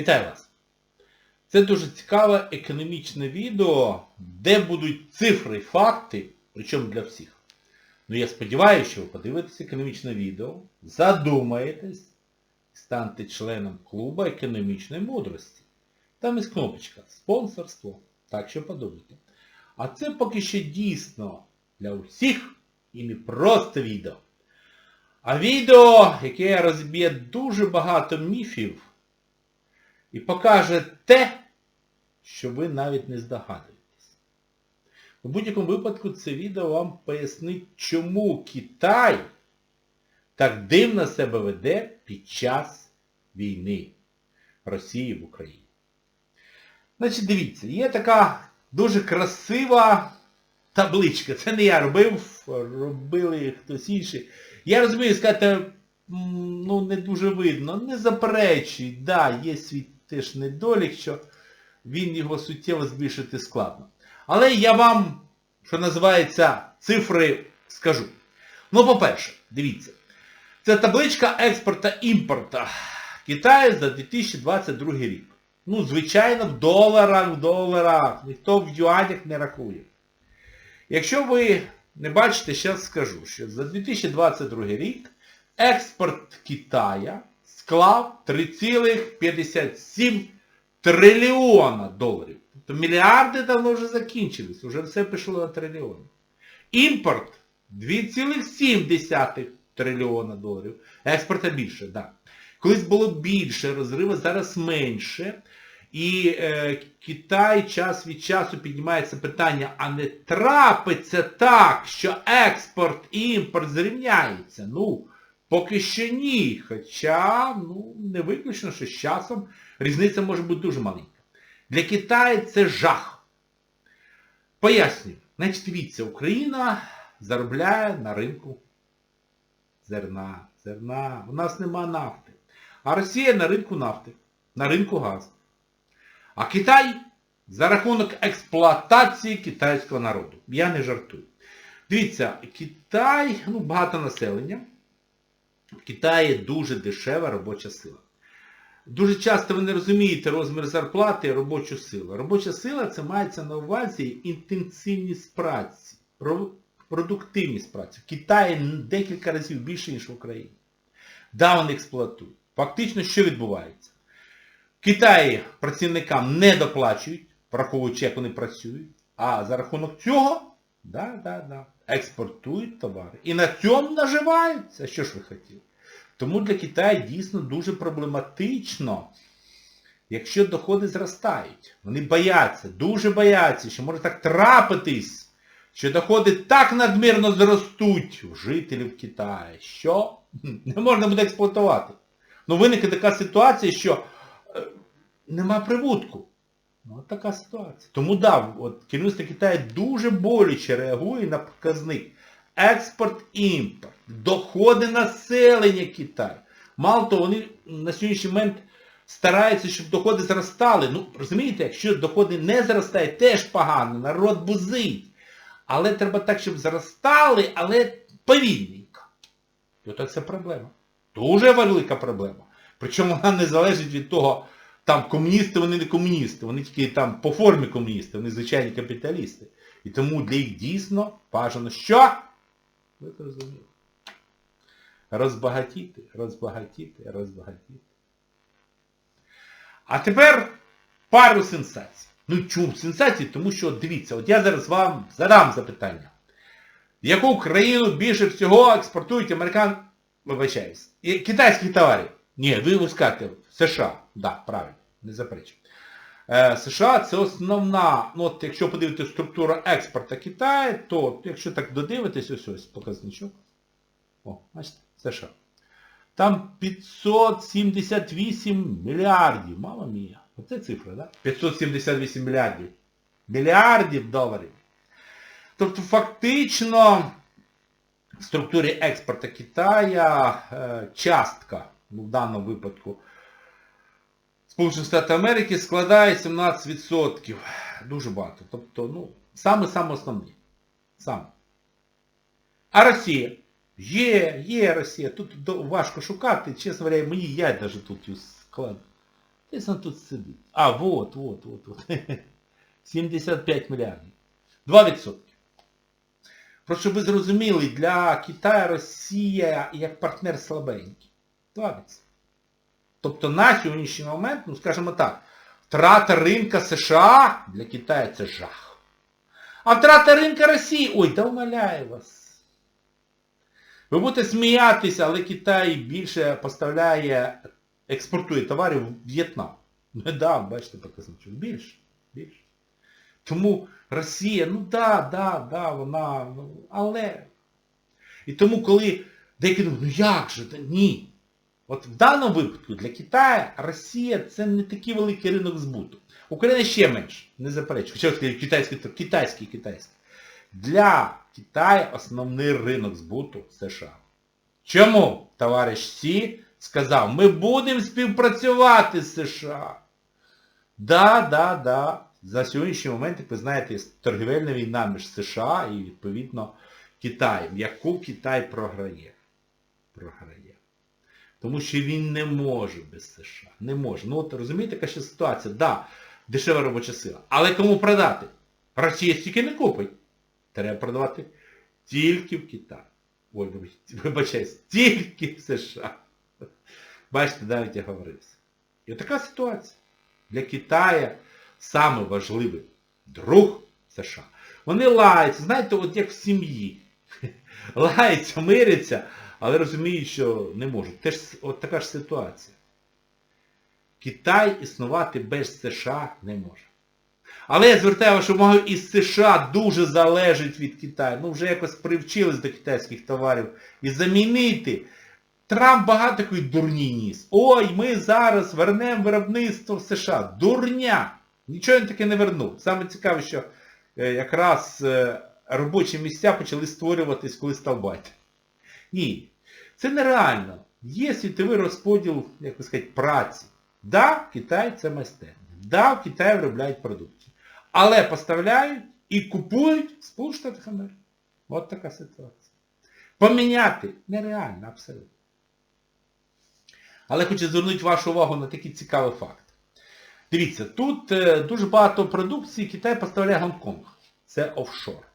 Вітаю вас! Це дуже цікаве економічне відео, де будуть цифри і факти, причому для всіх. Ну я сподіваюся, що ви подивитесь економічне відео, задумаєтесь і станете членом клубу економічної мудрості. Там є кнопочка спонсорство. Так що подумайте. А це поки що дійсно для усіх і не просто відео. А відео, яке розб'є дуже багато міфів і покаже те, що ви навіть не здогадуєтесь. У будь-якому випадку це відео вам пояснить, чому Китай так дивно себе веде під час війни Росії в Україні. Значить, дивіться, є така дуже красива табличка. Це не я робив, робили хтось інший. Я розумію, сказати, ну не дуже видно, не заперечуй, да, є свій теж недолік, що він його суттєво збільшити складно. Але я вам, що називається, цифри скажу. Ну, по-перше, дивіться, це табличка експорта-імпорта Китаю за 2022 рік. Ну, звичайно, в доларах, в доларах. Ніхто в юанях не рахує. Якщо ви не бачите, зараз скажу, що за 2022 рік експорт Китая склав 3,57 трильйона доларів. Тобто мільярди давно вже закінчились, вже все пішло на трильйони. Імпорт 2,7 трильйона доларів. Експорта більше, так. Да. Колись було більше розриву, зараз менше. І е, Китай час від часу піднімається питання, а не трапиться так, що експорт і імпорт зрівняються. Ну, поки що ні. Хоча, ну, не виключно, що з часом різниця може бути дуже маленька. Для Китаю це жах. Пояснюю. Значить, дивіться, Україна заробляє на ринку зерна. Зерна. У нас нема нафти. А Росія на ринку нафти, на ринку газу. А Китай за рахунок експлуатації китайського народу. Я не жартую. Дивіться, Китай, ну, багато населення. В Китаї дуже дешева робоча сила. Дуже часто ви не розумієте розмір зарплати і робочу силу. Робоча сила це мається на увазі інтенсивність праці, продуктивність праці. В Китаї декілька разів більше, ніж в Україні. Да, вони експлуатують. Фактично, що відбувається? В Китаї працівникам не доплачують, враховуючи, як вони працюють, а за рахунок цього, да, да, да, експортують товари. І на цьому наживаються. Що ж ви хотіли? Тому для Китаю дійсно дуже проблематично, якщо доходи зростають. Вони бояться, дуже бояться, що може так трапитись, що доходи так надмірно зростуть у жителів Китаю, що не можна буде експлуатувати. Ну виникне така ситуація, що е, нема прибутку. Ну, от така ситуація. Тому да, от керівництво Китаю дуже боляче реагує на показник. Експорт-імпорт, доходи населення Китаю. Мало того, вони на сьогоднішній момент стараються, щоб доходи зростали. Ну, розумієте, якщо доходи не зростають, теж погано, народ бузить. Але треба так, щоб зростали, але повільненько. І от це проблема. Дуже велика проблема. Причому вона не залежить від того, там комуністи, вони не комуністи, вони тільки там по формі комуністи, вони звичайні капіталісти. І тому для їх дійсно бажано що? Ви це розумієте. Розбагатіти, розбагатіти, розбагатіти. А тепер пару сенсацій. Ну чому сенсації? Тому що, дивіться, от я зараз вам задам запитання. Яку країну більше всього експортують американ... Вибачаюсь. Китайських товарів? Ні, ви скажете, США. Так, да, правильно, не заперечую. Е, США це основна, ну от якщо подивитися структуру експорту Китаю, то якщо так додивитись, ось ось показничок. О, бачите, США. Там 578 мільярдів. Мама мія. Оце цифра, да? 578 мільярдів. Мільярдів доларів. Тобто фактично в структурі експорту Китая е, частка, ну, в даному випадку, Сполучених Штатів Америки складає 17%. Дуже багато. Тобто, ну, саме-саме основні. Саме. А Росія? Є, є Росія. Тут важко шукати, чесно говоря, мені я навіть тут складно. Десь він тут сидить. А, вот, вот, вот, вот. 75 мільярдів. 2%. Просто щоб ви зрозуміли, для Китаю Росія як партнер слабенький. 2%. Тобто на сьогоднішній момент, ну скажімо так, втрата ринка США для Китаю це жах. А втрата ринка Росії, ой, да умоляю вас. Ви будете сміятися, але Китай більше поставляє, експортує товарів в В'єтнам. Ну да, бачите, показничок. Більше. Більше. Тому Росія, ну да, да, да, вона, ну, але. І тому, коли деякі думають, ну як же, та ні. От в даному випадку для Китаю Росія це не такий великий ринок збуту. Україна ще менше, не заперечую. Хоча китайський, то китайський, китайський. Для Китаю основний ринок збуту США. Чому товариш Сі сказав, ми будемо співпрацювати з США? Да, да, да. За сьогоднішній момент, як ви знаєте, торгівельна війна між США і, відповідно, Китаєм, яку Китай програє. Програє. Тому що він не може без США. Не може. Ну от розумієте, яка ще ситуація? Да, дешева робоча сила. Але кому продати? Росія стільки не купить. Треба продавати тільки в Китай. Ой, вибачаюсь, тільки в США. Бачите, навіть я говорився. І така ситуація. Для Китаю саме важливий друг США. Вони лаються, знаєте, от як в сім'ї. Лаються, миряться, але розуміють, що не можуть. Теж от така ж ситуація. Китай існувати без США не може. Але я звертаю вашу увагу, і США дуже залежить від Китаю. Ну вже якось привчились до китайських товарів. І замінити. Трамп багато такої дурні ніс. Ой, ми зараз вернемо виробництво в США. Дурня! Нічого він таке не вернув. Саме цікаве, що е, якраз е, робочі місця почали створюватись, коли став Байден. Ні. Це нереально. Є світовий розподіл, як би сказати, праці. Да, Китай це майстерня. Да, в Китаї виробляють продукцію. Але поставляють і купують в Сполучених Америки. От така ситуація. Поміняти нереально, абсолютно. Але хочу звернути вашу увагу на такий цікавий факт. Дивіться, тут е, дуже багато продукції Китай поставляє Гонконг. Це офшор.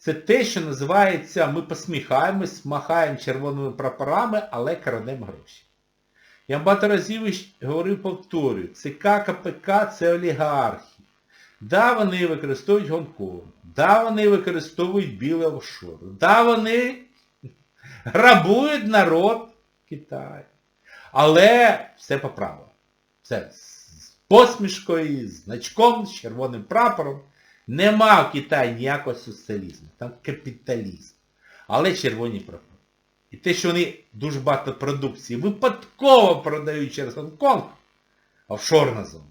Це те, що називається, ми посміхаємось, махаємо червоними прапорами, але крадемо гроші. Я багато разів говорив, повторюю, ЦК КПК це олігархи. Да, вони використовують Гонконг. Да, вони використовують біле офшор. Да, вони грабують народ Китаю. Але все по правилам. Все з посмішкою, з значком, з червоним прапором. Нема в Китаї ніякого соціалізму. Там капіталізм. Але червоні прапори. І те, що вони дуже багато продукції випадково продають через Гонконг, офшорна зона.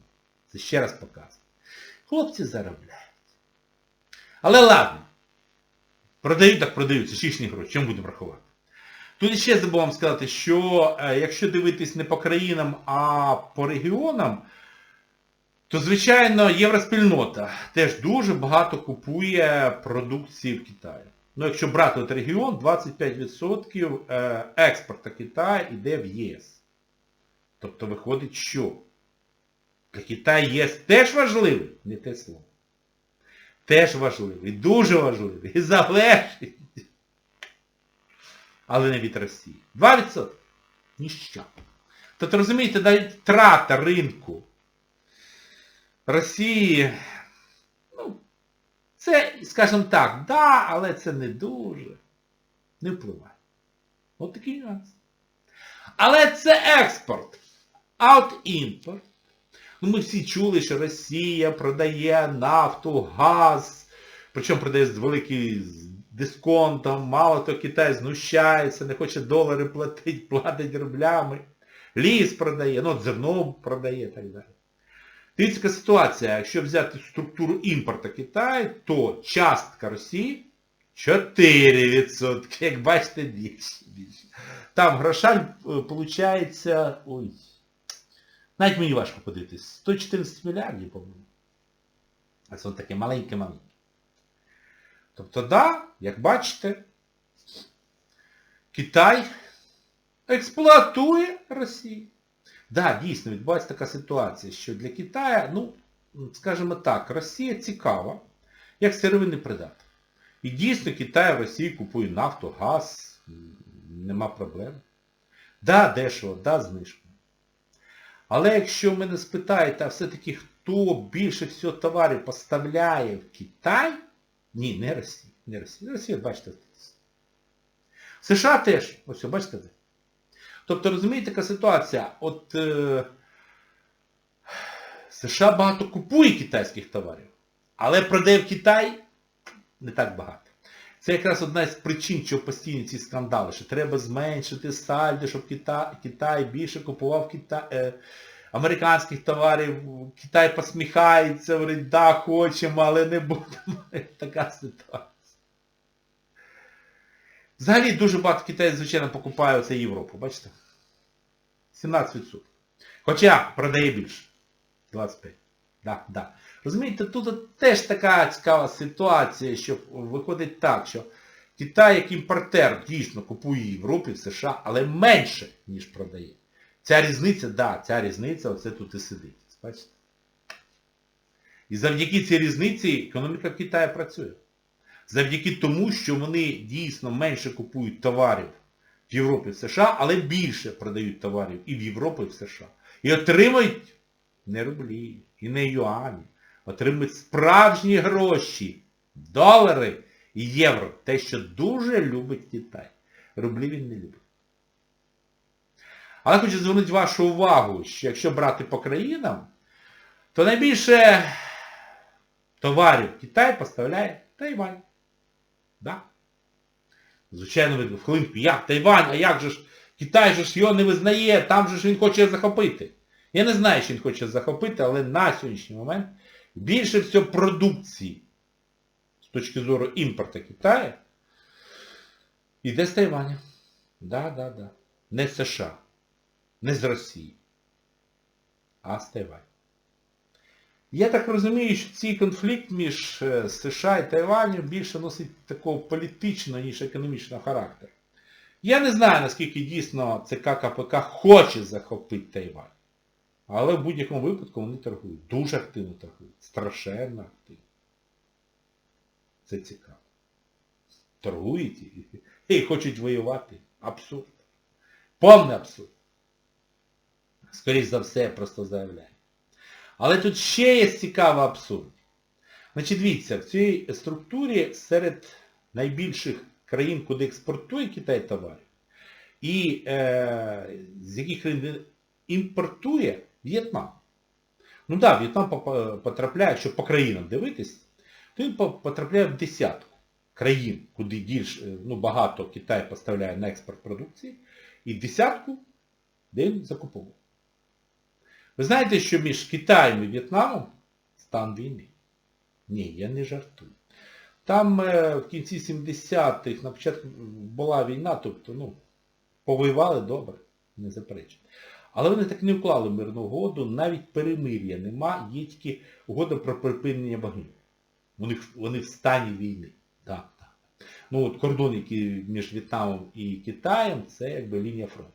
Це ще раз показує. Хлопці заробляють. Але ладно. Продають, так продаються, шишні гроші. Чому будемо рахувати? Тут ще забув вам сказати, що е, якщо дивитись не по країнам, а по регіонам, то, звичайно, євроспільнота теж дуже багато купує продукції в Китаї. Ну, якщо брати от регіон, 25% е, експорту Китаю йде в ЄС. Тобто виходить, що для Китаю ЄС теж важливий, не те слово. Теж важливий, дуже важливий, і залежить. Але не від Росії. 2%. Ніщо. Тобто, розумієте, навіть втрата ринку Росії, ну, це, скажімо так, да, але це не дуже. Не впливає. От такий нюанс. Але це експорт. А от імпорт. Ну, ми всі чули, що Росія продає нафту, газ, причому продає з великим дисконтом, мало то Китай знущається, не хоче долари платити, платить рублями. Ліс продає, ну зерно продає і так далі. Дивіться ситуація, якщо взяти структуру імпорту Китаю, то частка Росії 4%, як бачите, більше. більше. Там грошаль виходить, ой, навіть мені важко подивитись, 114 мільярдів, по-моєму. А це таке маленьке-маленьке. Тобто, да, як бачите, Китай експлуатує Росію. Да, дійсно, відбувається така ситуація, що для Китаю, ну, скажімо так, Росія цікава, як сировинний придаток. І дійсно Китай в Росії купує нафту, газ, нема проблем. Да, дешево, да, знижку. Але якщо мене спитаєте, а все-таки хто більше всього товарів поставляє в Китай? Ні, не Росія. Не Росія. Росія, бачите. США теж. Ось, бачите? Тобто, розумієте, така ситуація. От е, США багато купує китайських товарів, але продає в Китай не так багато. Це якраз одна з причин, чого постійні ці скандали, що треба зменшити сальдо, щоб Китай, Китай більше купував Китай, е, американських товарів. Китай посміхається, говорить, да, хочемо, але не будемо. Така ситуація. Взагалі дуже багато Китаю, звичайно, покупає оце Європу, бачите? 17%. Хоча продає більше. 25. Да, да. Розумієте, тут теж така цікава ситуація, що виходить так, що Китай як імпортер дійсно купує Європі, США, але менше, ніж продає. Ця різниця, да, ця різниця оце тут і сидить. Бачите? І завдяки цій різниці економіка Китаю працює. Завдяки тому, що вони дійсно менше купують товарів в Європі в США, але більше продають товарів і в Європі, і в США. І отримують не рублі, і не юані, отримують справжні гроші, долари і євро. Те, що дуже любить Китай. Рублі він не любить. Але хочу звернути вашу увагу, що якщо брати по країнам, то найбільше товарів Китай поставляє Тайвань. Да? Звичайно, ви в хвилинку, як Тайвань, а як же ж Китай же ж його не визнає, там же ж він хоче захопити. Я не знаю, що він хоче захопити, але на сьогоднішній момент більше всього продукції з точки зору імпорту Китаю йде з Тайваня. Да, да, да. Не з США, не з Росії, а з Тайваня. Я так розумію, що цей конфлікт між е, США і Тайванем більше носить такого політичного, ніж економічного характеру. Я не знаю, наскільки дійсно ЦК КПК хоче захопити Тайвань. Але в будь-якому випадку вони торгують. Дуже активно торгують. Страшенно активно. Це цікаво. Торгують і хочуть воювати. Абсурд. Повний абсурд. Скоріше за все, я просто заявляю. Але тут ще є цікавий абсурд. Значить, дивіться, в цій структурі серед найбільших країн, куди експортує Китай товарів, і е, з яких країн імпортує В'єтнам. Ну так, да, В'єтнам потрапляє, якщо по країнам дивитись, то він потрапляє в десятку країн, куди більш, ну, багато Китай поставляє на експорт продукції, і десятку, де він закуповує. Ви знаєте, що між Китаєм і В'єтнамом стан війни? Ні, я не жартую. Там е, в кінці 70-х, на початку була війна, тобто, ну, повоювали добре, не заперечую. Але вони так не вклали мирну угоду, навіть перемир'я нема, є тільки угода про припинення вогню. Вони, вони в стані війни. Так, так. Ну от кордон, який між В'єтнамом і Китаєм, це якби лінія фронту.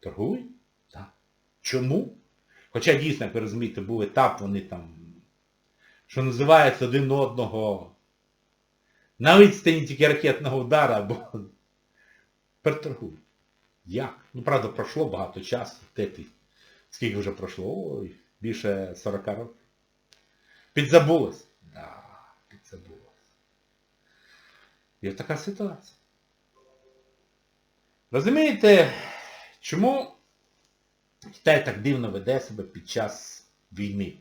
Торгують? Чому? Хоча дійсно, як ви розумієте, був етап, вони там, що називається один одного на відстані тільки ракетного удара, або переторгують. Як? Ну, правда, пройшло багато часу. Те. Скільки вже пройшло? Ой, більше 40 років. Підзабулось? Да, підзабулось. І така ситуація. Розумієте, чому Китай так дивно веде себе під час війни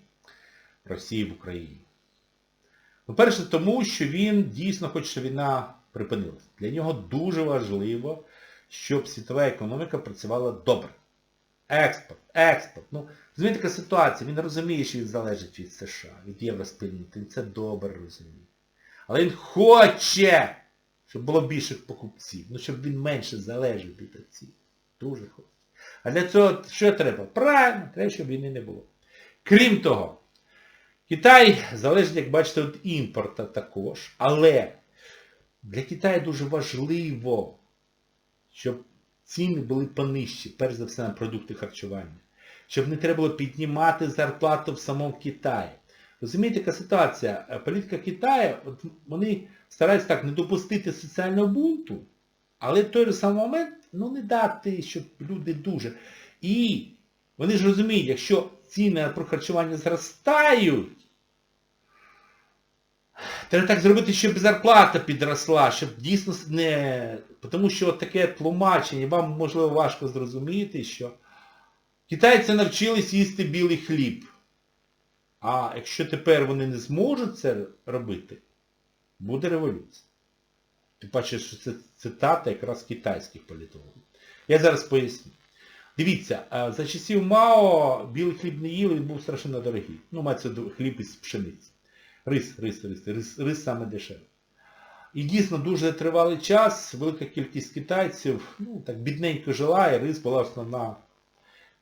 Росії в Україні? Ну, перше, тому, що він дійсно хоче, щоб війна припинилась. Для нього дуже важливо, щоб світова економіка працювала добре. Експорт, експорт. Ну, розумієте, така ситуація, він розуміє, що він залежить від США, від євроспільноти, він це добре розуміє. Але він хоче, щоб було більше покупців, ну щоб він менше залежав від цих. Дуже хоче. А для цього що треба? Правильно, треба, щоб війни не було. Крім того, Китай залежить, як бачите, від імпорту також, але для Китаю дуже важливо, щоб ціни були понижчі, перш за все на продукти харчування. Щоб не треба було піднімати зарплату в самому Китаї. Розумієте, яка ситуація? Е, Політика Китаю, от вони стараються так не допустити соціального бунту, але в той же самий момент ну, не дати, щоб люди дуже. І вони ж розуміють, якщо ціни на харчування зростають, Треба так зробити, щоб зарплата підросла, щоб дійсно не... Тому що таке тлумачення, вам можливо важко зрозуміти, що китайці навчились їсти білий хліб. А якщо тепер вони не зможуть це робити, буде революція. Ти бачиш, що це цитата якраз китайських політологів. Я зараз поясню. Дивіться, за часів Мао білий хліб не їли, він був страшенно дорогий. Ну, мається хліб із пшениці. Рис, рис, рис, рис, рис саме дешевий. І дійсно дуже тривалий час, велика кількість китайців, ну так бідненько жила, і рис була основна.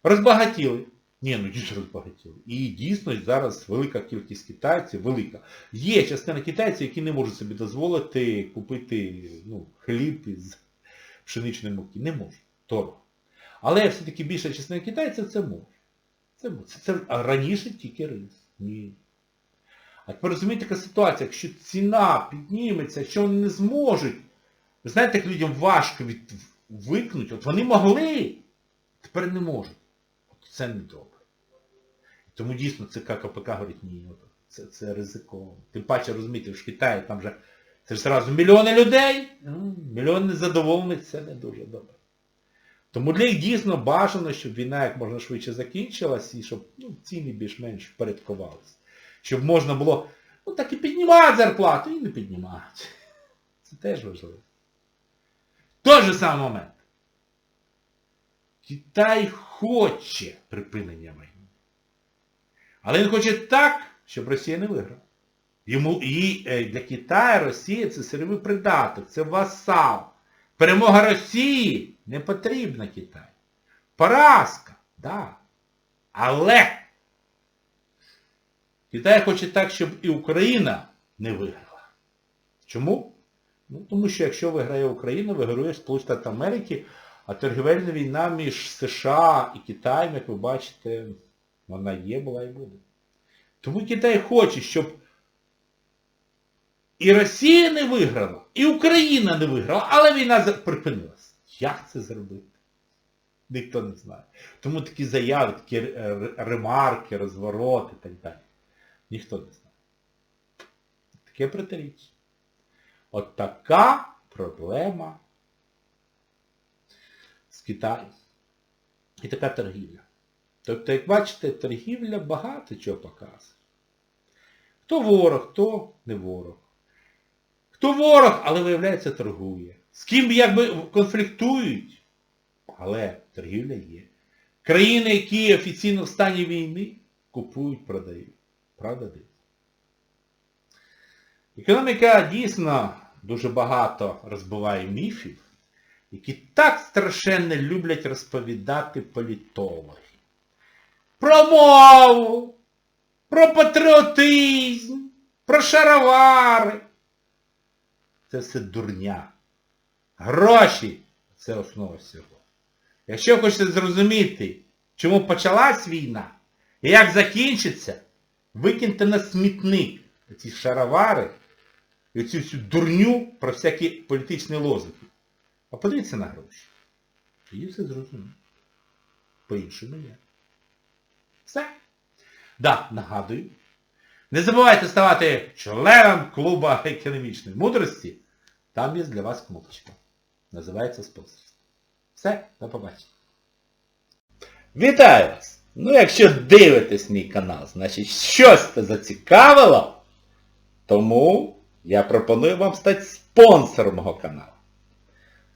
Розбагатіли. Ні, ну дійсно розбагатіли. І дійсно зараз велика кількість китайців, велика. Є частина китайців, які не можуть собі дозволити купити ну, хліб із пшеничної муки. Не можуть. Дорого. Але все-таки більша частина китайців це може. Це, це, це а раніше тільки рис. Ні. А тепер розумієте, яка ситуація, якщо ціна підніметься, якщо вони не зможуть, ви знаєте, як людям важко від... викнути, от вони могли, тепер не можуть. Це не добре. Тому дійсно ЦК КПК говорить, ні, це, це ризиково. Тим паче, розумієте, в Китаї там же це ж зразу мільйони людей, ну, мільйони незадоволених, це не дуже добре. Тому для їх дійсно бажано, щоб війна як можна швидше закінчилась і щоб ну, ціни більш-менш впорядкувалися щоб можна було, ну так і піднімати зарплату, і не піднімати. Це теж важливо. Той же самий момент. Китай хоче припинення війни. Але він хоче так, щоб Росія не виграла. Йому і для Китаю Росія це сировий придаток, це васал. Перемога Росії не потрібна Китаю. Поразка, да. Але Китай хоче так, щоб і Україна не виграла. Чому? Ну, Тому що якщо виграє Україна, виграє Сполучені Штати Америки, а торгівельна війна між США і Китаєм, як ви бачите, вона є, була і буде. Тому Китай хоче, щоб і Росія не виграла, і Україна не виграла, але війна припинилась. Як це зробити? Ніхто не знає. Тому такі заяви, такі ремарки, розвороти і так далі. Ніхто не знає. Таке протиріччя. От така проблема з Китаєм. І така торгівля. Тобто, як бачите, торгівля багато чого показує. Хто ворог, хто не ворог. Хто ворог, але виявляється торгує. З ким якби конфліктують, але торгівля є. Країни, які офіційно в стані війни, купують, продають. Правда дивно? Економіка дійсно дуже багато розбиває міфів, які так страшенно люблять розповідати політологи. Про мову, про патріотизм, про шаровари. Це все дурня. Гроші це основа всього. Якщо хочете зрозуміти, чому почалась війна і як закінчиться, Викиньте на смітник ці шаровари і оцю всю дурню про всякі політичні лозунги. А подивіться на гроші. І все зрозуміло. По-іншому є. Все. Да, нагадую. Не забувайте ставати членом клуба економічної мудрості. Там є для вас кнопочка. Називається спонсорство. Все, до побачення. Вітаю вас! Ну, якщо дивитесь мій канал, значить щось це зацікавило, тому я пропоную вам стати спонсором мого каналу.